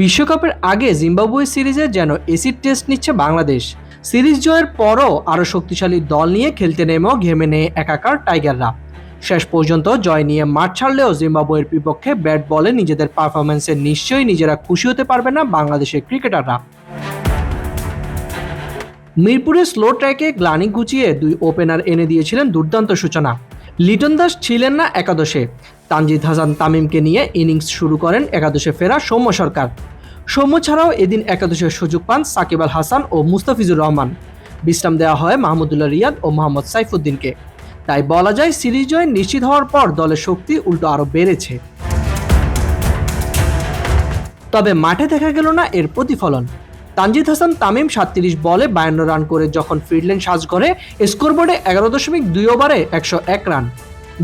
বিশ্বকাপের আগে জিম্বাবুয়ে সিরিজে যেন এসিড টেস্ট নিচ্ছে বাংলাদেশ। সিরিজ জয়ের পরও আরও শক্তিশালী দল নিয়ে খেলতে নেমেও ঘেমে নেয় একাকার টাইগাররা। শেষ পর্যন্ত জয় নিয়ে মাঠ ছাড়লেও জিম্বাবুয়ের বিপক্ষে ব্যাট বলে নিজেদের পারফরমেন্সে নিশ্চয়ই নিজেরা খুশি হতে পারবে না বাংলাদেশের ক্রিকেটাররা। মিরপুরে স্লো ট্র্যাকে গ্লানি গুছিয়ে দুই ওপেনার এনে দিয়েছিলেন দুর্দান্ত সূচনা। লিটন দাস ছিলেন না একাদশে। তানজিদ হাসান তামিমকে নিয়ে ইনিংস শুরু করেন একাদশে ফেরা সৌম্য সরকার। সৌম্য ছাড়াও এদিন একাদশের সুযোগ পান সাকিব আল হাসান ও মুস্তাফিজুর রহমান। বিশ্রাম দেওয়া হয় মাহমুদুল্লাহ রিয়াদ ও মোহাম্মদ সাইফুদ্দিনকে। তাই বলা যায়, সিরিজ জয় নিশ্চিত হওয়ার পর দলের শক্তি উল্টো আরও বেড়েছে। তবে মাঠে দেখা গেল না এর প্রতিফলন। তানজিদ হাসান তামিম সাতত্রিশ বলে বায়ান্ন রান করে যখন ফিরলেন সাজঘরে স্কোরবোর্ডে এগারো দশমিক দুই ওভারে একশো এক রান।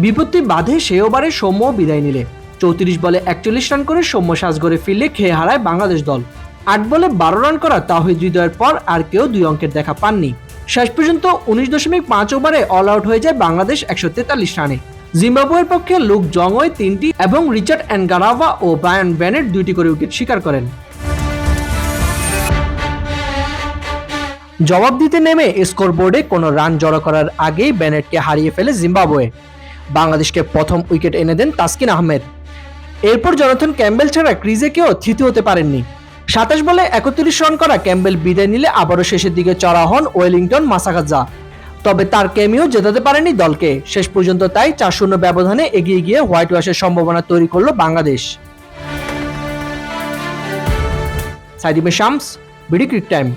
বিপত্তি বাধে সে ওভারে সৌম্য বিদায় নিলে। চৌত্রিশ বলে একচল্লিশ রান করে সৌম্য সাজঘরে ফিরলে খেয়ে হারায় বাংলাদেশ দল। আট বলে বারো রান করা তাহিদ হৃদয়ের পর আর কেউ দুই অঙ্কের দেখা পাননি। শেষ পর্যন্ত উনিশ দশমিক পাঁচ ওভারে অল আউট হয়ে যায় বাংলাদেশ একশো তেতাল্লিশ রানে। জিম্বাবুয়ের পক্ষে লুক জংওয়ে তিনটি এবং রিচার্ড অ্যান্ডগারাভা ও ব্রায়ান ব্যানেট দুইটি করে উইকেট শিকার করেন। জবাব দিতে নেমে স্কোরবোর্ডে কোনো রান জড়ো করার আগেই ব্যানেটকে হারিয়ে ফেলে জিম্বাবুয়ে। বাংলাদেশকে প্রথম উইকেট এনে দেন তাসকিন আহমেদ। এরপর জনাথন ক্যাম্বেল ছাড়া ক্রিজে কেউ থিতি হতে পারেননি। সাতাশ বলে একত্রিশ রান করা ক্যাম্বেল বিদায় নিলে আবারও শেষের দিকে চড়া হন ওয়েলিংটন মাসাকাজা তবে তার ক্যামিও জেতাতে পারেনি দলকে। শেষ পর্যন্ত তাই চার শূন্য ব্যবধানে এগিয়ে গিয়ে হোয়াইট ওয়াশের সম্ভাবনা তৈরি করল বাংলাদেশ। সাইদিমে শামস, বিডি ক্রিক টাইম।